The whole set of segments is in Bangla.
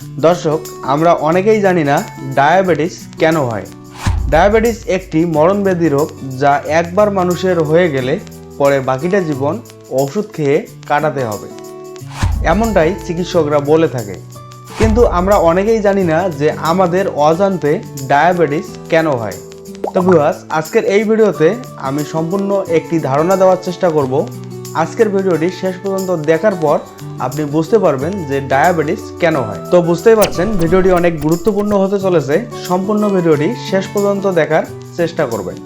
দর্শক, আমরা অনেকেই জানি না ডায়াবেটিস কেন হয়। ডায়াবেটিস একটি মরণব্যাধি রোগ যা একবার মানুষের হয়ে গেলে পরে বাকিটা জীবন ওষুধ খেয়ে কাটাতে হবে। এমনটাই চিকিৎসকরা বলে থাকে। কিন্তু আমরা অনেকেই জানি না যে আমাদের অজান্তে ডায়াবেটিস কেন হয়। তো ভিউয়ার্স আজকের এই ভিডিওতে আমি সম্পূর্ণ একটি ধারণা দেওয়ার চেষ্টা করব আজকের ভিডিওটি শেষ পর্যন্ত দেখার পর আপনি বুঝতে পারবেন যে ডায়াবেটিস কেন হয়। তো বুঝতেই পারছেন, ভিডিওটি অনেক গুরুত্বপূর্ণ হতে চলেছে। সম্পূর্ণ ভিডিওটি শেষ পর্যন্ত দেখার চেষ্টা করবেন।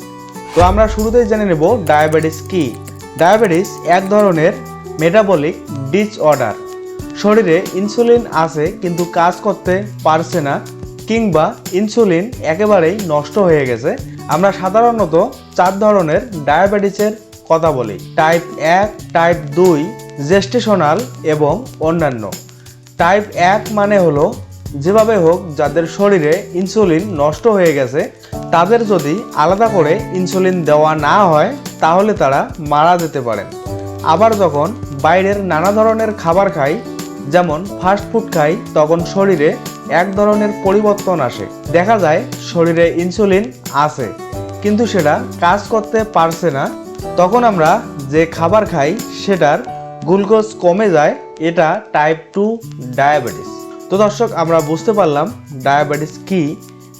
তো আমরা শুরুতেই জেনে নেব ডায়াবেটিস কি। ডায়াবেটিস এক ধরনের মেটাবলিক ডিসঅর্ডার শরীরে ইনসুলিন আছে কিন্তু কাজ করতে পারছে না কিংবা ইনসুলিন একেবারেই নষ্ট হয়ে গেছে। আমরা সাধারণত চার ধরনের ডায়াবেটিসের কথা বলি। টাইপ এক টাইপ দুই জেস্টেশনাল এবং অন্যান্য। টাইপ এক মানে হলো, যেভাবে হোক যাদের শরীরে ইনসুলিন নষ্ট হয়ে গেছে, তাদের যদি আলাদা করে ইনসুলিন দেওয়া না হয়, তাহলে তারা মারা যেতে পারেন। আবার যখন বাইরের নানা ধরনের খাবার খাই, যেমন ফাস্ট ফুড খাই, তখন শরীরে এক ধরনের পরিবর্তন আসে। দেখা যায় শরীরে ইনসুলিন আছে, কিন্তু সেটা কাজ করতে পারছে না তখন আমরা যে খাবার খাই সেটার গ্লুকোজ কমে যায়, এটা টাইপ টু ডায়াবেটিস তো দর্শক, আমরা বুঝতে পারলাম ডায়াবেটিস কি।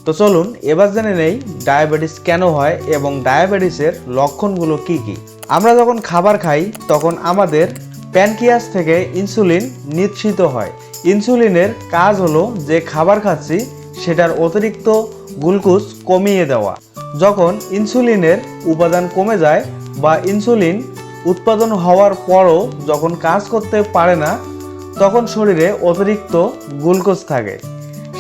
তো চলুন, এবার জেনে নেই ডায়াবেটিস কেন হয় এবং ডায়াবেটিসের লক্ষণগুলো কি কি। আমরা যখন খাবার খাই, তখন আমাদের প্যানকিয়াস থেকে ইনসুলিন নিঃসৃত হয়। ইনসুলিনের কাজ হলো যে খাবার খাচ্ছি, সেটার অতিরিক্ত গ্লুকোজ কমিয়ে দেওয়া। যখন ইনসুলিনের উপাদান কমে যায় বা ইনসুলিন উৎপাদন হওয়ার পরও যখন কাজ করতে পারে না, তখন শরীরে অতিরিক্ত গ্লুকোজ থাকে।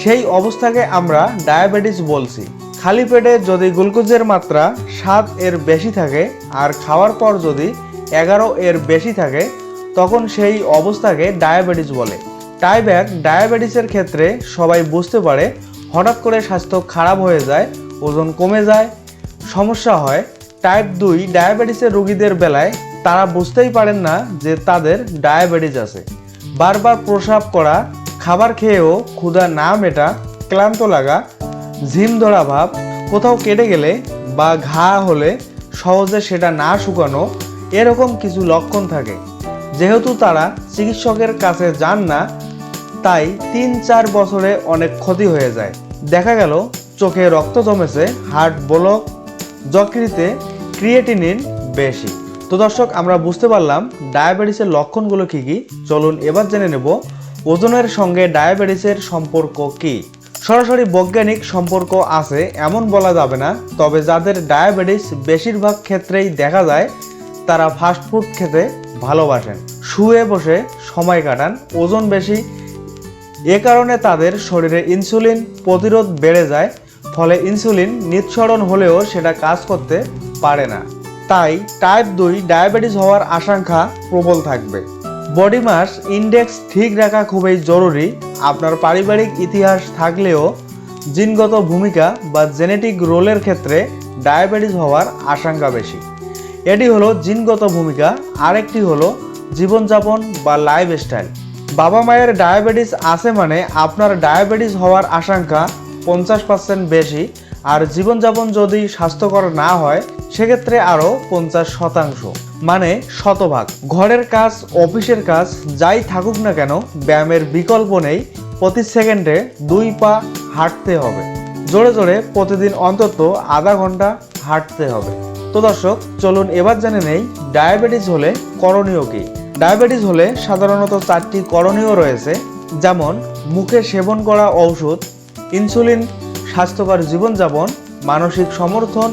সেই অবস্থাকে আমরা ডায়াবেটিস বলছি। খালি পেটে যদি গ্লুকোজের মাত্রা সাত এর বেশি থাকে আর খাওয়ার পর যদি এগারো এর বেশি থাকে, তখন সেই অবস্থাকে ডায়াবেটিস বলে। টাইপ এক ডায়াবেটিসের ক্ষেত্রে সবাই বুঝতে পারে, হঠাৎ করে স্বাস্থ্য খারাপ হয়ে যায়, ওজন কমে যায়, সমস্যা হয় টাইপ দুই ডায়াবেটিসের রোগীদের বেলায় তারা বুঝতেই পারেন না যে তাদের ডায়াবেটিস আছে। বারবার প্রসাব করা, খাবার খেয়েও ক্ষুধা না মেটা, ক্লান্ত লাগা, ঝিম ধরা ভাব, কোথাও কেটে গেলে বা ঘা হলে সহজে সেটা না শুকানো, এরকম কিছু লক্ষণ থাকে। যেহেতু তারা চিকিৎসকের কাছে যান না, তাই তিন চার বছরে অনেক ক্ষতি হয়ে যায়। দেখা গেল, চোখে রক্ত জমেছে, হার্ট ব্লক, যকৃতে ক্রিয়েটিনিন বেশি। তো দর্শক, আমরা বুঝতে পারলাম ডায়াবেটিসের লক্ষণগুলো কি কি। চলুন এবার জেনে নেব ওজনের সঙ্গে ডায়াবেটিসের সম্পর্ক কি। সরাসরি বৈজ্ঞানিক সম্পর্ক আছে, এমন বলা যাবে না। তবে যাদের ডায়াবেটিস বেশিরভাগ ক্ষেত্রেই দেখা যায়, তারা ফাস্টফুড খেতে ভালোবাসেন। শুয়ে বসে সময় কাটান, ওজন বেশি। এ কারণে তাদের শরীরে ইনসুলিন প্রতিরোধ বেড়ে যায়, ফলে ইনসুলিন নিঃসরণ হলেও সেটা কাজ করতে পারে না। তাই টাইপ দুই ডায়াবেটিস হওয়ার আশঙ্কা প্রবল থাকবে। বডি মাস ইন্ডেক্স ঠিক রাখা খুবই জরুরি। আপনার পারিবারিক ইতিহাস থাকলেও জিনগত ভূমিকা বা জেনেটিক রোলের ক্ষেত্রে ডায়াবেটিস হওয়ার আশঙ্কা বেশি। এটি হলো জিনগত ভূমিকা, আরেকটি হলো জীবনযাপন বা লাইফস্টাইল বাবা মায়ের ডায়াবেটিস আছে মানে আপনার ডায়াবেটিস হওয়ার আশঙ্কা পঞ্চাশ পার্সেন্ট বেশি। আর জীবনযাপন যদি স্বাস্থ্যকর না হয়, সেক্ষেত্রে আরও পঞ্চাশ শতাংশ। মানে শতভাগ। ঘরের কাজ, অফিসের কাজ, যাই থাকুক না কেন, ব্যায়ামের বিকল্প নেই। প্রতি সেকেন্ডে দুই পা হাঁটতে হবে। জোরে জোরে প্রতিদিন অন্তত আধা ঘণ্টা হাঁটতে হবে। তো দর্শক, চলুন এবার জেনে নেই, ডায়াবেটিস হলে করণীয় কি? ডায়াবেটিস হলে সাধারণত চারটি করণীয় রয়েছে। যেমন, মুখে সেবন করা ঔষধ, ইনসুলিন স্বাস্থ্যকর জীবনযাপন, মানসিক সমর্থন,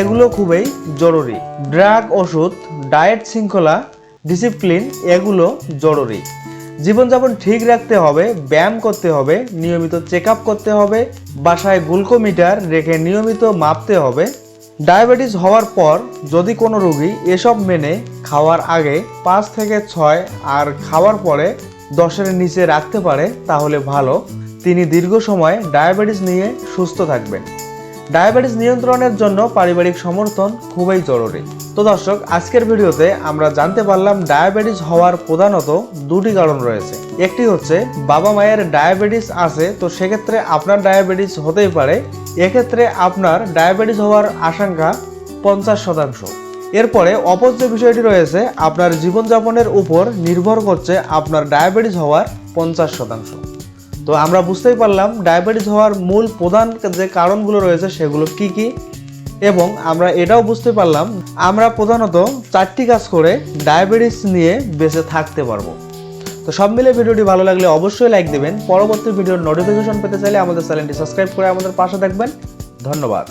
এগুলো খুবই জরুরি। ড্রাগ, ওষুধ, ডায়েট শৃঙ্খলা, ডিসিপ্লিন, এগুলো জরুরি। জীবনযাপন ঠিক রাখতে হবে, ব্যায়াম করতে হবে, নিয়মিত চেক করতে হবে, বাসায় গ্লুকোমিটার রেখে নিয়মিত মাপতে হবে। ডায়াবেটিস হওয়ার পর যদি কোনো রোগী এসব মেনে খাওয়ার আগে পাঁচ থেকে ছয় আর খাওয়ার পরে দশের নিচে রাখতে পারে, তাহলে ভালো। তিনি দীর্ঘ সময় ডায়াবেটিস নিয়ে সুস্থ থাকবেন। ডায়াবেটিস নিয়ন্ত্রণের জন্য পারিবারিক সমর্থন খুবই জরুরি। তো দর্শক, আজকের ভিডিওতে আমরা জানতে পারলাম ডায়াবেটিস হওয়ার প্রধানত দুটি কারণ রয়েছে। একটি হচ্ছে, বাবা মায়ের ডায়াবেটিস আছে, তো সেক্ষেত্রে আপনার ডায়াবেটিস হতেই পারে। এক্ষেত্রে আপনার ডায়াবেটিস হওয়ার আশঙ্কা পঞ্চাশ শতাংশ। এরপরে অপর যে বিষয়টি রয়েছে, আপনার জীবনযাপনের উপর নির্ভর করছে আপনার ডায়াবেটিস হওয়ার পঞ্চাশ শতাংশ। তো আমরা বুঝতেই পারলাম ডায়াবেটিস হওয়ার মূল প্রধান যে কারণগুলো রয়েছে সেগুলো কি কি? এবং আমরা এটাও বুঝতে পারলাম, আমরা প্রধানত চারটি কাজ করে ডায়াবেটিস নিয়ে বেঁচে থাকতে পারব। তো সব মিলে ভিডিওটি ভালো লাগলে অবশ্যই লাইক দেবেন। পরবর্তী ভিডিওর নোটিফিকেশন পেতে চাইলে আমাদের চ্যানেলটি সাবস্ক্রাইব করে আমাদের পাশে থাকবেন। ধন্যবাদ।